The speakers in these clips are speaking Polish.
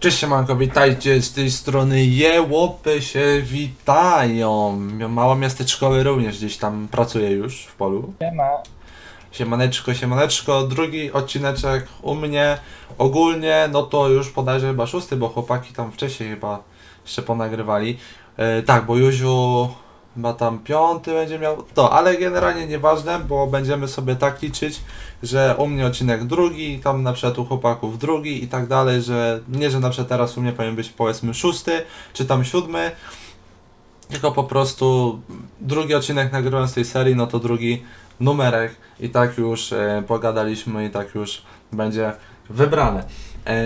Cześć siemanko, witajcie z tej strony Jełopy się witają. Mała miasteczkowy również gdzieś tam pracuje już w polu. Nie ma. Siemaneczko, siemaneczko, drugi odcineczek u mnie. Ogólnie, no to już podajże chyba szósty, bo chłopaki tam wcześniej chyba jeszcze ponagrywali. E, tak, bo Józiu chyba tam piąty będzie miał. To, ale generalnie nieważne, bo będziemy sobie tak liczyć, że u mnie odcinek drugi, tam na przykład u chłopaków drugi i tak dalej, że nie, że na przykład teraz u mnie powinien być powiedzmy szósty, czy tam siódmy, tylko po prostu drugi odcinek nagrywam z tej serii, no to drugi numerek i tak już e, pogadaliśmy i tak już będzie wybrane. E,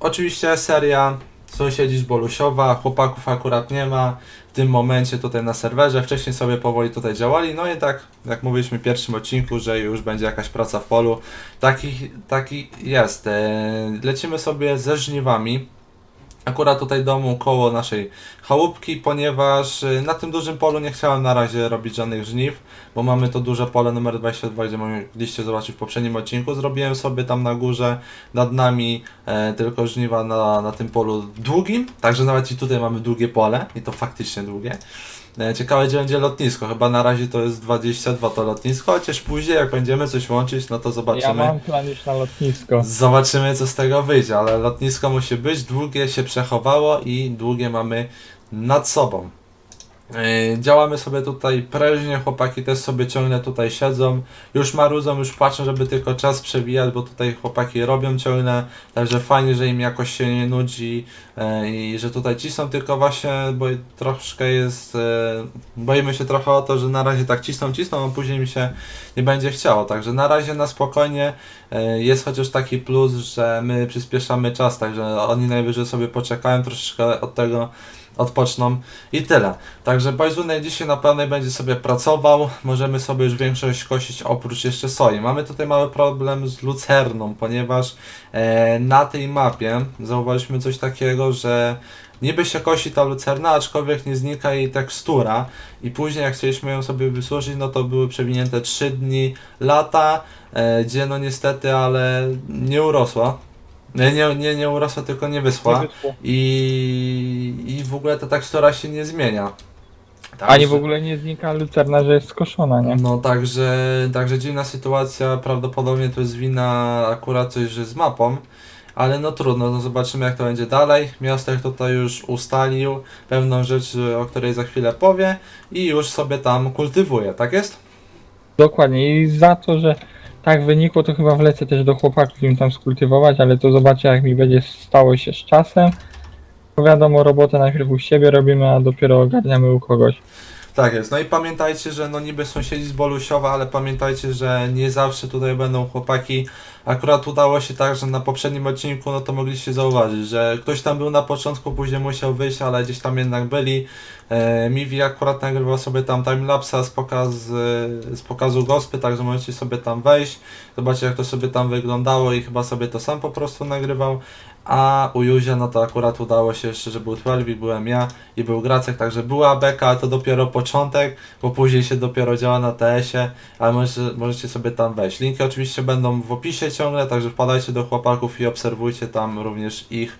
oczywiście seria Sąsiedzi z Bolusiowa, chłopaków akurat nie ma. W tym momencie tutaj na serwerze, wcześniej sobie powoli tutaj działali, no i tak jak mówiliśmy w pierwszym odcinku, że już będzie jakaś praca w polu, taki, taki jest. E, lecimy sobie ze żniwami, akurat tutaj domu koło naszej chałupki, ponieważ y, na tym dużym polu nie chciałem na razie robić żadnych żniw, bo mamy to duże pole numer 22, gdzie mogliście zobaczyć w poprzednim odcinku. Zrobiłem sobie tam na górze nad nami e, tylko żniwa na, na tym polu długim, także nawet i tutaj mamy długie pole i to faktycznie długie. E, Ciekawe, gdzie będzie lotnisko. Chyba na razie to jest 22 to lotnisko, chociaż później jak będziemy coś łączyć, no to Ja zobaczymy. mam plan już na lotnisko. Zobaczymy, co z tego wyjdzie, ale lotnisko musi być, długie się przechowało i długie mamy nad sobą. Yy, działamy sobie tutaj prężnie, chłopaki też sobie ciągle tutaj siedzą, już marudzą, już patrzą, żeby tylko czas przewijać, bo tutaj chłopaki robią ciągle, także fajnie, że im jakoś się nie nudzi yy, i że tutaj cisną, tylko właśnie, bo troszkę jest, yy, boimy się trochę o to, że na razie tak cisną, cisną, a później mi się nie będzie chciało, także na razie na spokojnie, E, Jest chociaż taki plus, że my przyspieszamy czas, także oni najwyżej sobie poczekają, troszeczkę od tego odpoczną i tyle. Także Bajzunek dzisiaj na pewno będzie sobie pracował, możemy sobie już większość kosić oprócz jeszcze soi. Mamy tutaj mały problem z lucerną, ponieważ e, na tej mapie zauważyliśmy coś takiego, że niby się kosi ta lucerna, aczkolwiek nie znika jej tekstura i później jak chcieliśmy ją sobie wysłużyć, no to były przewinięte 3 dni, lata, e, gdzie no niestety, ale nie urosła. Nie, nie, nie, nie urosła, tylko nie wyschła. Nie wyszło. I, I w ogóle ta tekstura się nie zmienia. Ani w ogóle nie znika lucerna, że jest skoszona, nie? No także, także dziwna sytuacja, prawdopodobnie to jest wina akurat coś, że z mapą, ale no trudno, no zobaczymy jak to będzie dalej. Miastek tutaj już ustalił pewną rzecz, o której za chwilę powie i już sobie tam kultywuje, tak jest? Dokładnie. I za to, że tak wynikło, to chyba wlecę też do chłopaków im tam skultywować, ale to zobaczę jak mi będzie stało się z czasem. Bo wiadomo, robotę najpierw u siebie robimy, a dopiero ogarniamy u kogoś. Tak jest. No i pamiętajcie, że no niby sąsiedzi z Bolusiowa, ale pamiętajcie, że nie zawsze tutaj będą chłopaki. Akurat udało się tak, że na poprzednim odcinku, no to mogliście zauważyć, że ktoś tam był na początku, później musiał wyjść, ale gdzieś tam jednak byli. E, akurat nagrywał sobie tam timelapsa z, pokaz, z pokazu gospy, także możecie sobie tam wejść, zobaczyć jak to sobie tam wyglądało i chyba sobie to sam po prostu nagrywał. A u Józia, no to akurat udało się jeszcze, że był Twelvik, byłem ja i był Gracek, także była beka, ale to dopiero początek, bo później się dopiero działa na TS-ie, ale możecie, możecie sobie tam wejść. Linki oczywiście będą w opisie ciągle, także wpadajcie do chłopaków i obserwujcie tam również ich,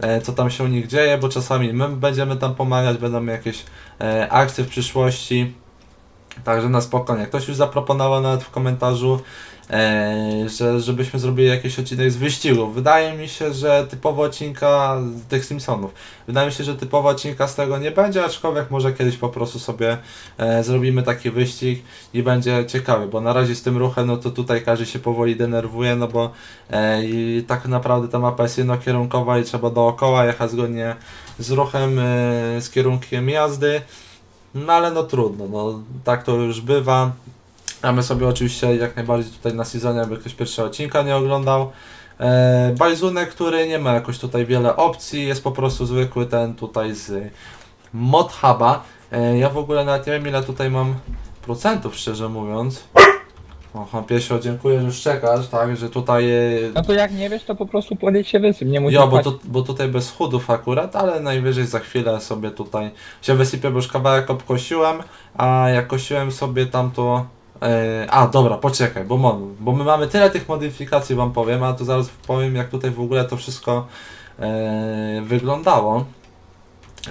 e, co tam się u nich dzieje, bo czasami my będziemy tam pomagać, będą jakieś e, akcje w przyszłości. Także na spokojnie. Ktoś już zaproponował nawet w komentarzu, e, że żebyśmy zrobili jakiś odcinek z wyścigu. Wydaje mi się, że typowo odcinka z tych Simpsonów. Wydaje mi się, że typowo odcinka z tego nie będzie, aczkolwiek może kiedyś po prostu sobie e, zrobimy taki wyścig i będzie ciekawy, bo na razie z tym ruchem, no to tutaj każdy się powoli denerwuje, no bo e, i tak naprawdę ta mapa jest jednokierunkowa i trzeba dookoła jechać zgodnie z ruchem, e, z kierunkiem jazdy. No ale no trudno, no tak to już bywa. A my sobie oczywiście jak najbardziej tutaj na sezonie, aby ktoś pierwszego odcinka nie oglądał. E, Bajzunek, który nie ma jakoś tutaj wiele opcji, jest po prostu zwykły ten tutaj z Modhuba. E, ja w ogóle nawet nie wiem ile tutaj mam procentów szczerze mówiąc. Oho, Piesio, dziękuję, że już czekasz, tak, że tutaj... E, No to jak nie wiesz, to po prostu podjedź się wysyp, nie musisz Jo, bo, płacić. tu, bo tutaj bez chudów akurat, ale najwyżej za chwilę sobie tutaj się wysypię, bo już kawałek obkosiłem, a jak kosiłem sobie tam to... e, a, dobra, poczekaj, bo, mo- bo my mamy tyle tych modyfikacji, wam powiem, a to zaraz powiem, jak tutaj w ogóle to wszystko e, wyglądało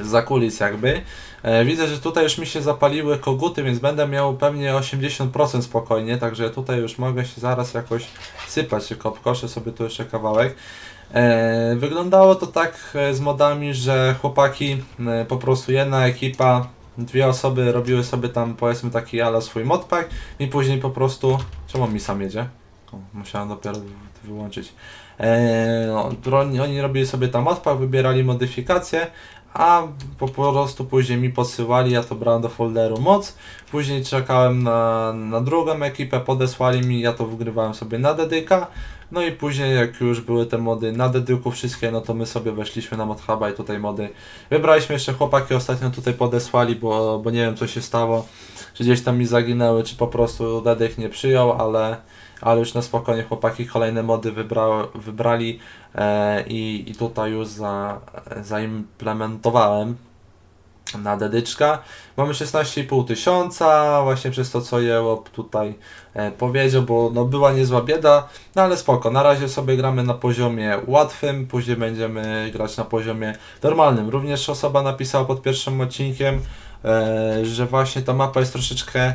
za kulis jakby. E, widzę, że tutaj już mi się zapaliły koguty, więc będę miał pewnie 80% spokojnie, także tutaj już mogę się zaraz jakoś sypać, tylko obkoszę sobie tu jeszcze kawałek. E, wyglądało to tak e, z modami, że chłopaki, po prostu jedna ekipa, dwie osoby robiły sobie tam powiedzmy taki ala swój modpack i później po prostu... Czemu mi sam jedzie? O, musiałem dopiero wy- wyłączyć. E, no, oni, robili sobie tam modpack, wybierali modyfikacje, a po prostu później mi podsyłali, ja to brałem do folderu moc, później czekałem na, na drugą ekipę, podesłali mi, ja to wgrywałem sobie na dedyka, no i później jak już były te mody na dedyku wszystkie, no to my sobie weszliśmy na modhuba i tutaj mody wybraliśmy. Jeszcze chłopaki ostatnio tutaj podesłali, bo, bo nie wiem co się stało, czy gdzieś tam mi zaginęły, czy po prostu dedyk nie przyjął, ale, ale już na spokojnie chłopaki kolejne mody wybra, wybrali e, i, i tutaj już za, zaimplementowałem na dedyczka. Mamy 16,5 tysiąca, właśnie przez to co Jełop tutaj e, powiedział, bo no była niezła bieda, no ale spoko, na razie sobie gramy na poziomie łatwym, później będziemy grać na poziomie normalnym. Również osoba napisała pod pierwszym odcinkiem, e, że właśnie ta mapa jest troszeczkę,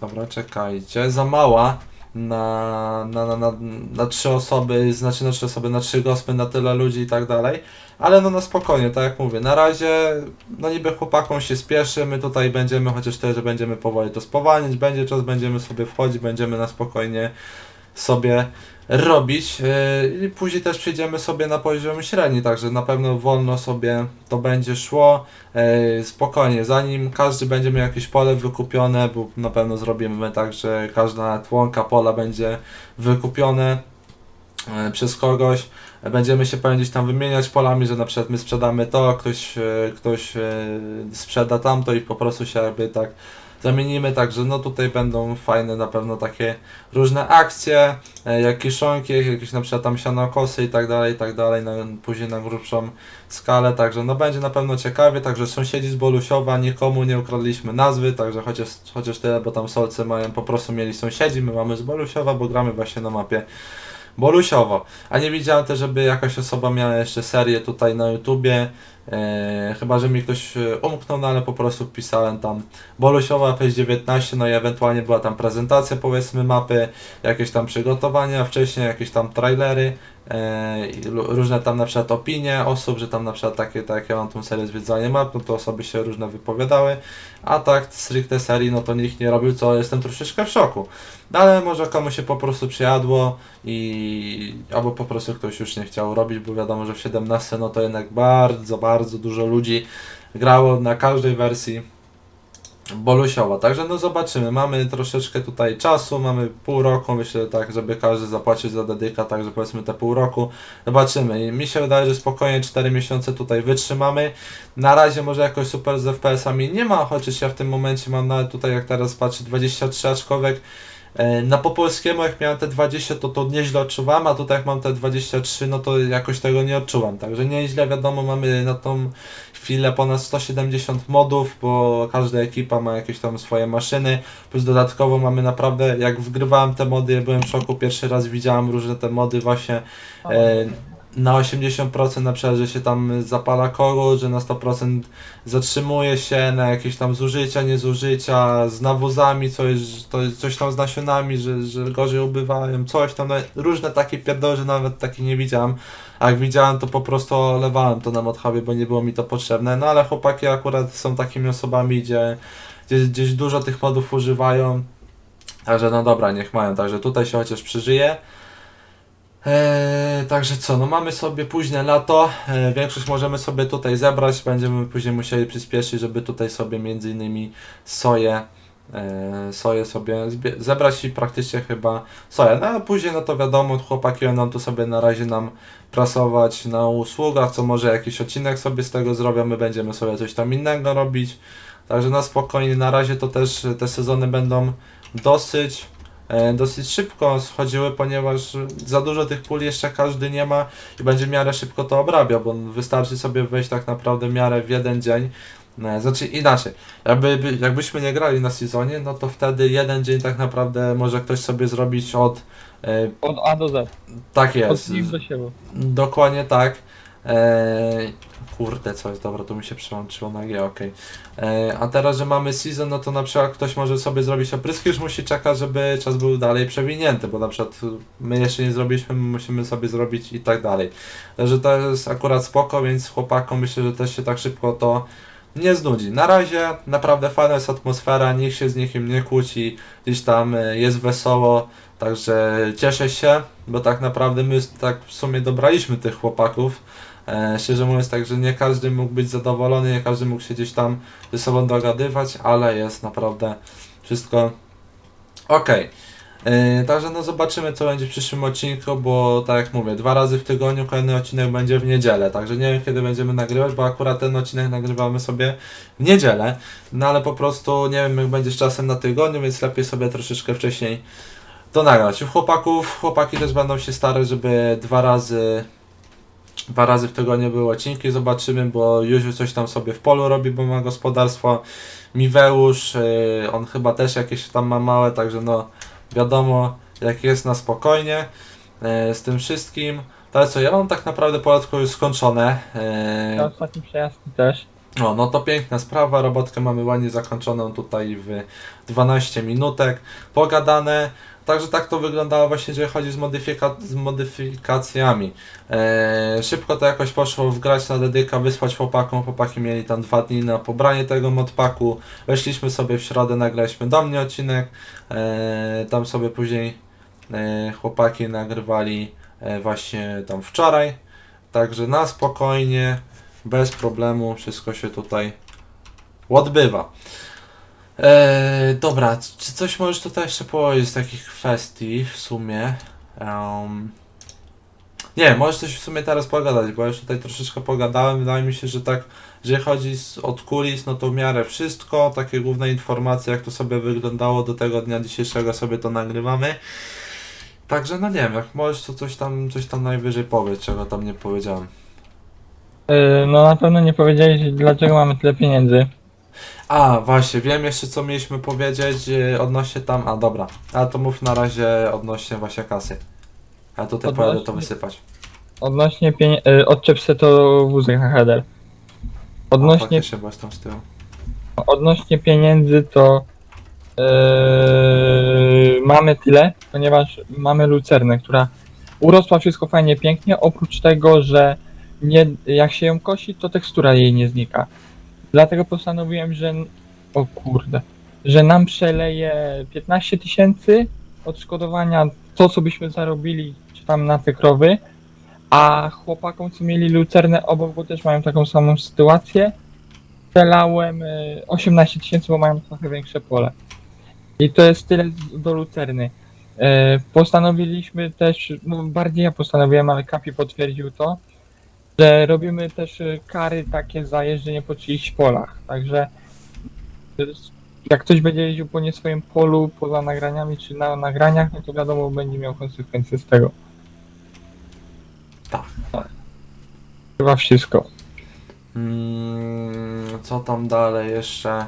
dobra czekajcie, za mała na, na, na, na, na trzy osoby, znaczy na trzy osoby, na trzy gospy, na tyle ludzi i tak dalej. Ale no na spokojnie, tak jak mówię, na razie no niby chłopakom się spieszy, my tutaj będziemy, chociaż też, będziemy powoli to spowalniać, będzie czas, będziemy sobie wchodzić, będziemy na spokojnie sobie robić yy, i później też przejdziemy sobie na poziom średni, także na pewno wolno sobie to będzie szło, yy, spokojnie, zanim każdy będzie miał jakieś pole wykupione, bo na pewno zrobimy tak, że każda członka pola będzie wykupione yy, przez kogoś, będziemy się pewnie gdzieś tam wymieniać polami, że na przykład my sprzedamy to, ktoś, e, ktoś e, sprzeda tamto i po prostu się jakby tak zamienimy, także no tutaj będą fajne na pewno takie różne akcje, e, jak kiszonki, jakieś na przykład tam sianokosy i tak dalej, i tak dalej, na, później na grubszą skalę, także no będzie na pewno ciekawie, także sąsiedzi z Bolusiowa, nikomu nie ukradliśmy nazwy, także chociaż, chociaż tyle, bo tam solcy mają, po prostu mieli sąsiedzi, my mamy z Bolusiowa, bo gramy właśnie na mapie Bolusiowo. A nie widziałem też, żeby jakaś osoba miała jeszcze serię tutaj na YouTubie. E, chyba, że mi ktoś e, umknął, no ale po prostu wpisałem tam Bolusiowa FS19, no i ewentualnie była tam prezentacja powiedzmy mapy, jakieś tam przygotowania, wcześniej jakieś tam trailery, e, różne tam na przykład opinie osób, że tam na przykład takie, tak ja mam tą serię zwiedzania map, no to osoby się różne wypowiadały, a tak stricte serii, no to nikt nie robił, co jestem troszeczkę w szoku. No ale może komuś się po prostu przyjadło i albo po prostu ktoś już nie chciał robić, bo wiadomo, że w 17 no to jednak bardzo, bardzo dużo ludzi grało na każdej wersji Bolusiowa. Także no zobaczymy. Mamy troszeczkę tutaj czasu, mamy pół roku, myślę tak, żeby każdy zapłacił za dedyka, także powiedzmy te pół roku. Zobaczymy. I mi się wydaje, że spokojnie 4 miesiące tutaj wytrzymamy. Na razie może jakoś super z FPS-ami nie ma, chociaż ja w tym momencie mam nawet tutaj, jak teraz patrzę, 23 aczkolwiek e, na po polskiemu jak miałem te 20 to to nieźle odczuwam, a tutaj jak mam te 23 no to jakoś tego nie odczuwam, także nieźle wiadomo mamy na tą chwilę ponad 170 modów, bo każda ekipa ma jakieś tam swoje maszyny, plus dodatkowo mamy naprawdę, jak wgrywałem te mody, ja byłem w szoku, pierwszy raz widziałem różne te mody właśnie e, na 80% na przykład, że się tam zapala kogut, że na 100% zatrzymuje się, na jakieś tam zużycia, niezużycia, z nawozami, coś, to coś tam z nasionami, że, że gorzej ubywają, coś tam, no, różne takie pierdoły, że nawet takich nie widziałem. A jak widziałem, to po prostu olewałem to na modhubie, bo nie było mi to potrzebne. No ale chłopaki akurat są takimi osobami, gdzie, gdzie gdzieś dużo tych modów używają. Także no dobra, niech mają. Także tutaj się chociaż przeżyje. Eee, także co, no mamy sobie późne lato, eee, większość możemy sobie tutaj zebrać, będziemy później musieli przyspieszyć, żeby tutaj sobie między innymi soję, eee, soję sobie zebrać i praktycznie chyba soję, no a później no to wiadomo, chłopaki będą tu sobie na razie nam prasować na usługach, co może jakiś odcinek sobie z tego zrobią, my będziemy sobie coś tam innego robić, także na spokojnie, na razie to też te sezony będą dosyć. e, dosyć szybko schodziły, ponieważ za dużo tych pól jeszcze każdy nie ma i będzie w miarę szybko to obrabiał, bo wystarczy sobie wejść tak naprawdę w miarę w jeden dzień No, znaczy inaczej, jakby, by- jakbyśmy nie grali na sezonie, no to wtedy jeden dzień tak naprawdę może ktoś sobie zrobić od... E, Od A do Z. tak Od jest, nich do dokładnie tak. Kurde, co jest, dobra, tu mi się przełączyło na G, okej. E, A teraz, że mamy season, no to na przykład ktoś może sobie zrobić opryski, już musi czekać, żeby czas był dalej przewinięty, bo na przykład my jeszcze nie zrobiliśmy, my musimy sobie zrobić i tak dalej. Także to jest akurat spoko, więc chłopakom myślę, że też się tak szybko to nie znudzi. Na razie naprawdę fajna jest atmosfera, nikt się z nikim nie kłóci, gdzieś tam e, jest wesoło, także cieszę się, bo tak naprawdę my tak w sumie dobraliśmy tych chłopaków. E, szczerze mówiąc, tak, że nie każdy mógł być zadowolony, nie każdy mógł się gdzieś tam ze sobą dogadywać, ale jest naprawdę wszystko ok. E, Także no zobaczymy co będzie w przyszłym odcinku, bo tak jak mówię, dwa razy w tygodniu kolejny odcinek będzie w niedzielę, także nie wiem kiedy będziemy nagrywać, bo akurat ten odcinek nagrywamy sobie w niedzielę, no ale po prostu nie wiem jak będzie z czasem na tygodniu, więc lepiej sobie troszeczkę wcześniej to nagrać. U chłopaków, chłopaki też będą się starać, żeby dwa razy dwa razy w tygodniu były odcinki, zobaczymy, bo Józiu coś tam sobie w polu robi, bo ma gospodarstwo. Miweusz, yy, on chyba też jakieś tam ma małe, także no wiadomo jak jest na spokojnie yy, z tym wszystkim. To ale co, ja mam tak naprawdę poletko już skończone. Yy, Na ostatnim przejazdku też. o, no to piękna sprawa, robotkę mamy ładnie zakończoną tutaj w 12 minutek, pogadane. Także tak to wyglądało właśnie, jeżeli chodzi z, modyfika- z modyfikacjami. Eee, szybko to jakoś poszło wgrać na dedyka, wysłać chłopakom. Chłopaki mieli tam dwa dni na pobranie tego modpaku. Weszliśmy sobie w środę, nagraliśmy do mnie odcinek. Eee, tam sobie później e, chłopaki nagrywali e, właśnie tam wczoraj. Także na spokojnie, bez problemu, wszystko się tutaj odbywa. Eee, dobra, czy coś możesz tutaj jeszcze powiedzieć z takich kwestii w sumie? Em, nie, możesz coś w sumie teraz pogadać, bo już tutaj troszeczkę pogadałem. Wydaje mi się, że tak, jeżeli chodzi z, od kulis, no to w miarę wszystko. Takie główne informacje, jak to sobie wyglądało do tego dnia dzisiejszego, sobie to nagrywamy. Także no nie wiem, jak możesz to coś tam, coś tam najwyżej powiedz, czego tam nie powiedziałem. Yy, no na pewno nie powiedziałeś dlaczego mamy tyle pieniędzy. A, właśnie, wiem jeszcze co mieliśmy powiedzieć e, odnośnie tam, a dobra, a to mów na razie odnośnie właśnie kasy. Ja tutaj Odnośnie- pojadę to wysypać. Odnośnie pieniędzy, yy, odczep se to wózek na header. A, Odnośnie, faktycznie, bo jestem z tyłu. odnośnie pieniędzy to yy, mamy tyle, ponieważ mamy lucernę, która urosła wszystko fajnie, pięknie, oprócz tego, że nie, jak się ją kosi, to tekstura jej nie znika. Dlatego postanowiłem, że o kurde, że nam przeleje 15 tysięcy odszkodowania to, co byśmy zarobili, czy tam na te krowy, a chłopakom, co mieli lucernę obok, bo też mają taką samą sytuację, przelałem y, 18 tysięcy, bo mają trochę większe pole. I to jest tyle do lucerny. E, Postanowiliśmy też, no bardziej ja postanowiłem, ale Kapi potwierdził to, że robimy też y, kary takie za jeżdżenie po czyichś polach. Także y, jak ktoś będzie jeździł po nie swoim polu, poza nagraniami czy na nagraniach, no to wiadomo, będzie miał konsekwencje z tego. Tak. Chyba wszystko. Mm, co tam dalej jeszcze?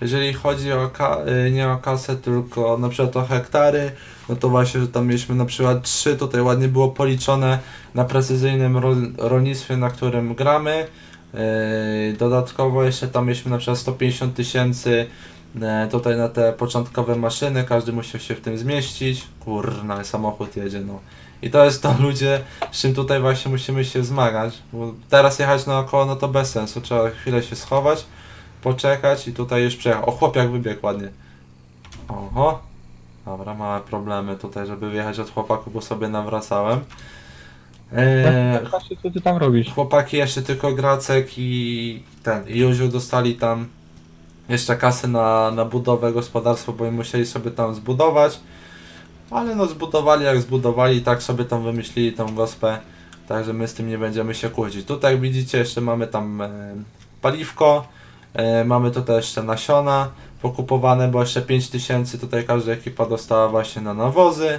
Jeżeli chodzi o y, nie o kasę, tylko na przykład o hektary, no to właśnie, że tam mieliśmy na przykład 3, tutaj ładnie było policzone na precyzyjnym ro- rolnictwie, na którym gramy. Yy, dodatkowo jeszcze tam mieliśmy na przykład 150 tysięcy e, tutaj na te początkowe maszyny, każdy musiał się w tym zmieścić. Kurna, samochód jedzie, no. I to jest to ludzie, z czym tutaj właśnie musimy się zmagać. Bo teraz jechać naokoło, no to bez sensu. Trzeba chwilę się schować, poczekać i tutaj już przejechał. O, chłopiak wybiegł ładnie. Oho. Dobra, małe problemy tutaj, żeby wyjechać od chłopaku, bo sobie nawracałem. Eee, Patrzcie, co ty tam robisz. chłopaki jeszcze tylko Gracek i ten, i Józiu dostali tam jeszcze kasę na, na budowę gospodarstwa, bo im musieli sobie tam zbudować. Ale no zbudowali jak zbudowali, tak sobie tam wymyślili tą gospę. Także my z tym nie będziemy się kłócić. Tutaj jak widzicie jeszcze mamy tam e, paliwko, e, mamy tutaj jeszcze nasiona pokupowane, bo jeszcze 5000 tutaj każda ekipa dostała właśnie na nawozy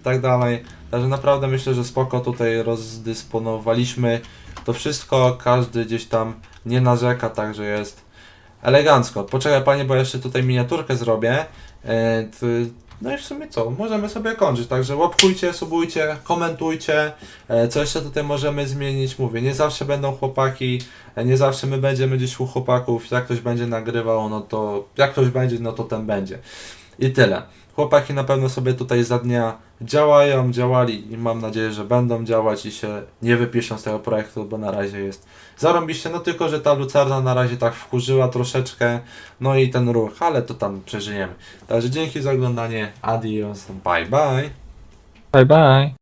i tak dalej. Także naprawdę myślę, że spoko tutaj rozdysponowaliśmy to wszystko, każdy gdzieś tam nie narzeka, także jest elegancko. Poczekaj panie, bo jeszcze tutaj miniaturkę zrobię. No i w sumie co, możemy sobie kończyć, także łapkujcie, subujcie, komentujcie, e, co jeszcze tutaj możemy zmienić, mówię, nie zawsze będą chłopaki, e, nie zawsze my będziemy gdzieś u chłopaków, jak ktoś będzie nagrywał, no to jak ktoś będzie, no to ten będzie. I tyle. Chłopaki na pewno sobie tutaj za dnia działają, działali i mam nadzieję, że będą działać i się nie wypiszą z tego projektu, bo na razie jest zarąbiście, no tylko, że ta lucerna na razie tak wkurzyła troszeczkę, no i ten ruch, ale to tam przeżyjemy. Także dzięki za oglądanie, adios, bye bye. Bye bye.